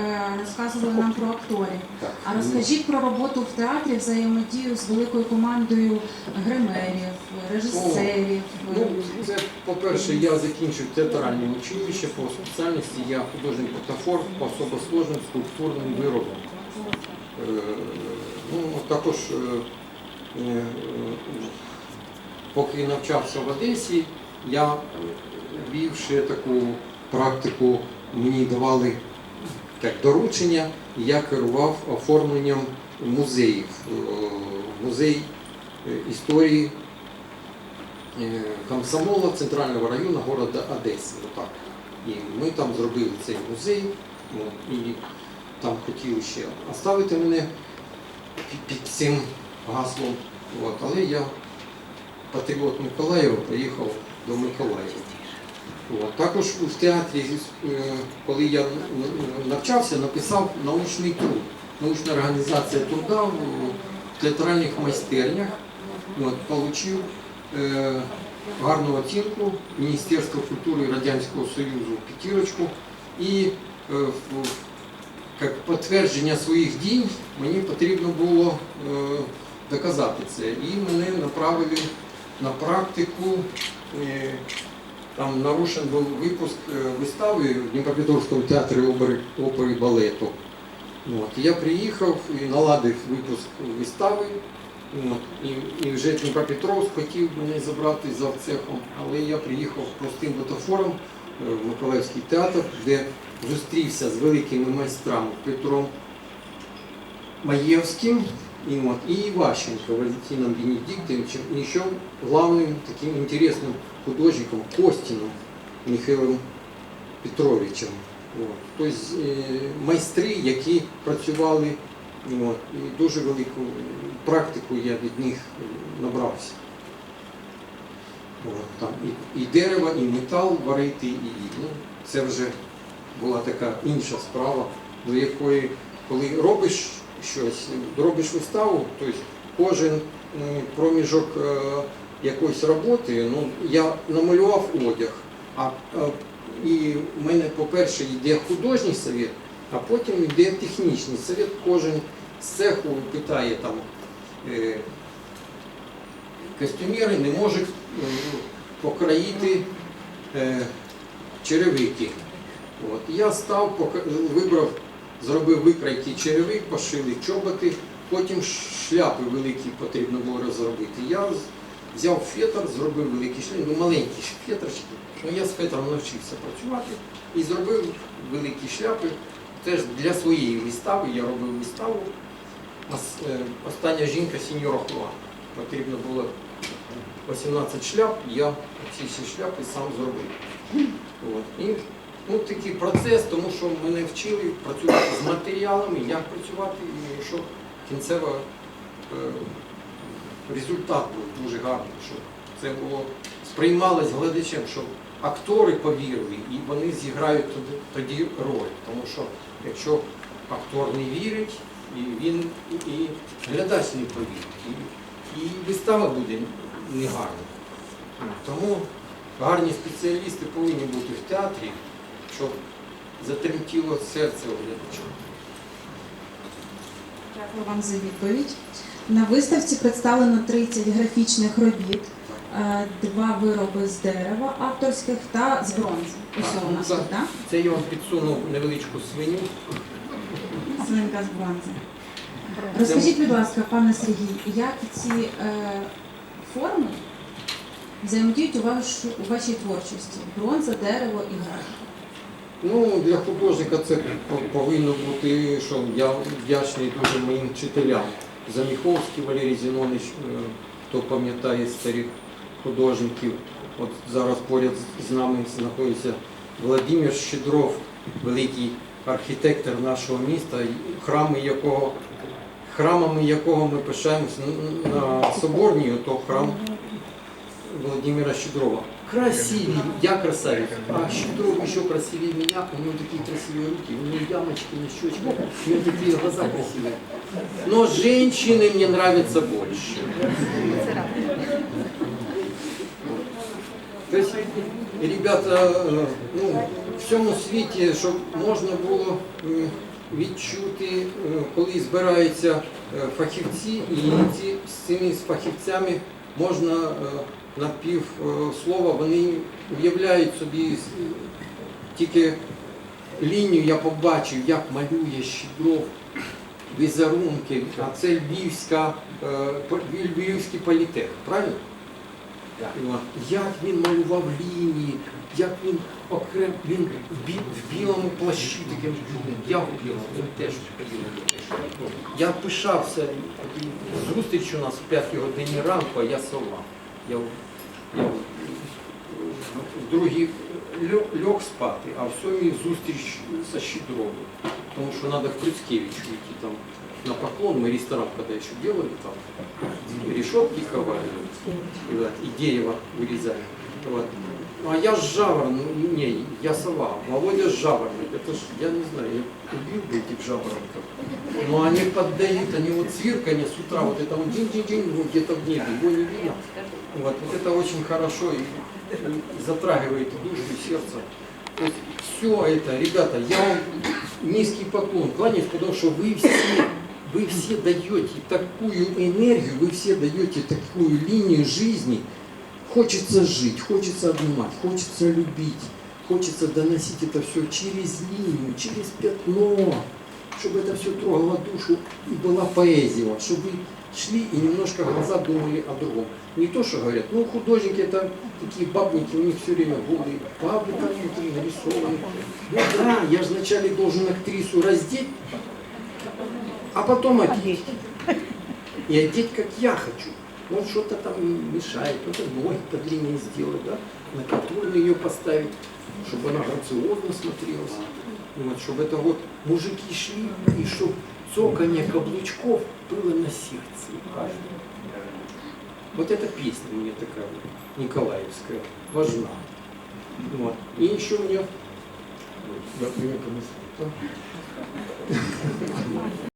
е, розказували нам про акторів. А розкажіть про роботу в театрі, взаємодію з великою командою гримерів, режисерів. Ну, це, по-перше, я закінчив театральне училище по спеціальності, я художник бутафор по особо сложним скульптурним виробам. Е, Ну, також, е, поки навчався в Одесі, я вів ще таку практику, мені давали так, доручення, я керував оформленням музеїв. Е, Музей е, історії е, комсомола центрального району города Одеси. І ми там зробили цей музей, ну, і там хотіли ще оставити мене під, цим гаслом. Але я, патріот Миколаєва, приїхав до Миколаєва. От. Також в театрі, е, коли я н- навчався, написав научний труд. Научна організація труда в театральних майстернях. От, получив е, гарну оцінку Міністерства культури Радянського Союзу п'ятірочку і е, як підтвердження своїх дій мені потрібно було е, доказати це. І мене направили на практику. Е, там нарушен був випуск е, вистави в Дніпропетровському театрі опери, і балету. От, я приїхав і наладив випуск вистави. От, і, і вже Дніпропетровськ хотів мене забрати за цехом, але я приїхав простим бутафором е, в Миколаївський театр, де зустрівся з великими майстрами Петром Маєвським и, вот, и Иващенко Валентином Бенедиктовичем, и еще главным таким интересным художником Костином Михайлом Петровичем. От. Тобто е, майстри, які працювали, от, і дуже велику практику я від них набрався. От, там, і, і дерево, і метал варити, і ну, це вже була така інша справа, до якої, коли робиш щось, робиш виставу, тобто кожен проміжок е, якоїсь роботи, ну, я намалював одяг, а, а і в мене, по-перше, йде художній совет, а потім йде технічний совет. Кожен з цеху питає там. Е, костюмери не можуть е, покроїти е, черевики. От. Я став, вибрав, зробив викройки черевик, пошили чоботи, потім шляпи великі потрібно було розробити. Я взяв фетр, зробив великі шляпи, ну маленькі фетрочки. Ну, я з фетром навчився працювати і зробив великі шляпи. Теж для своєї вистави я робив виставу. Е, Остання жінка сіньора Хуа. Потрібно було 18 шляп, я ці всі шляпи сам зробив. От. І ну, такий процес, тому що мене вчили працювати з матеріалами, як працювати, і щоб кінцево е, результат був дуже гарний, щоб це було сприймалось глядачем, щоб актори повірили і вони зіграють тоді, роль. Тому що якщо актор не вірить, і він і глядач не повірить. І, і вистава буде негарна. Тому гарні спеціалісти повинні бути в театрі, щоб затремтіло серце у глядача. Дякую вам за відповідь. На виставці представлено 30 графічних робіт, е, два вироби з дерева авторських та з бронзи. Ось у нас тут, так? Це я вам підсунув невеличку свиню. Свинка з бронзи. Розкажіть, будь ласка, пане Сергій, як ці е, форми взаємодіють у, ваш, у вашій творчості? Бронза, дерево і графіка. Ну, для художника це повинно бути, що я вдячний дуже моїм вчителям. Заміховський Валерій Зінонович, е, хто пам'ятає старих художників. От зараз поряд з нами знаходиться Владимир Щедров, великий архітектор нашого міста, храми якого, храмами якого ми пишаємося на Соборній, то храм Владимира Щедрова Красивый, я красавец. А Щедров еще красивее меня, у него такие красивые руки, у него ямочки на щечках, у него такие глаза красивые. Но женщины мне нравятся больше. То есть, ребята, э, ну, всьому світі, щоб можна було м, відчути, е, коли збираються е, фахівці, і ці, з цими з фахівцями можна е, на пів е, слова, вони уявляють собі тільки лінію я побачив, як малює Щедров візерунки, а це Львівська, е, Львівський політех, правильно? Іван, Як він малював лінії, як він окрем, він в, бі, в білому плащі таким я в білому, він теж в білому. Я пишався, зустріч у нас в п'ятій годині ранку, а я сова. Я, я другій льо- льох спати, а в сьомій зустріч со Щедровым. Потому что надо в Крюцкевичу идти там на поклон. Мы ресторан когда еще делали, там решетки ковали, и, вот, и дерево вырезали. Вот. А я с жаворонок, не, я сова, Володя с жаворонок. Это ж, я не знаю, я убил бы этих жаворонков. Но они поддают, они вот цвирканье с утра, вот это вот день-день-день, вот где-то в небе, его не видно. Вот, вот это очень хорошо и, и затрагивает душу, и сердце. То есть все это, ребята, я вам низкий поклон кланяюсь, потому что вы все, вы все даете такую энергию, вы все даете такую линию жизни. Хочется жить, хочется обнимать, хочется любить, хочется доносить это все через линию, через пятно, чтобы это все трогало душу и была поэзия, чтобы шли и немножко глаза думали о другом. Не то, что говорят, ну художники это такие бабники, у них все время голые, бабы там внутри нарисованы. Ну да, я же вначале должен актрису раздеть, а потом одеть. И одеть, как я хочу. Вот что-то там мешает, кто-то ноги подлиннее сделать, да, на которую ее поставить, чтобы она грациозно смотрелась. Вот, чтобы это вот мужики шли, и чтобы цоканье каблучков было на сердце. у. Вот эта песня мне такая вот, Николаевская, важна. Вот. И еще мне... Понесло.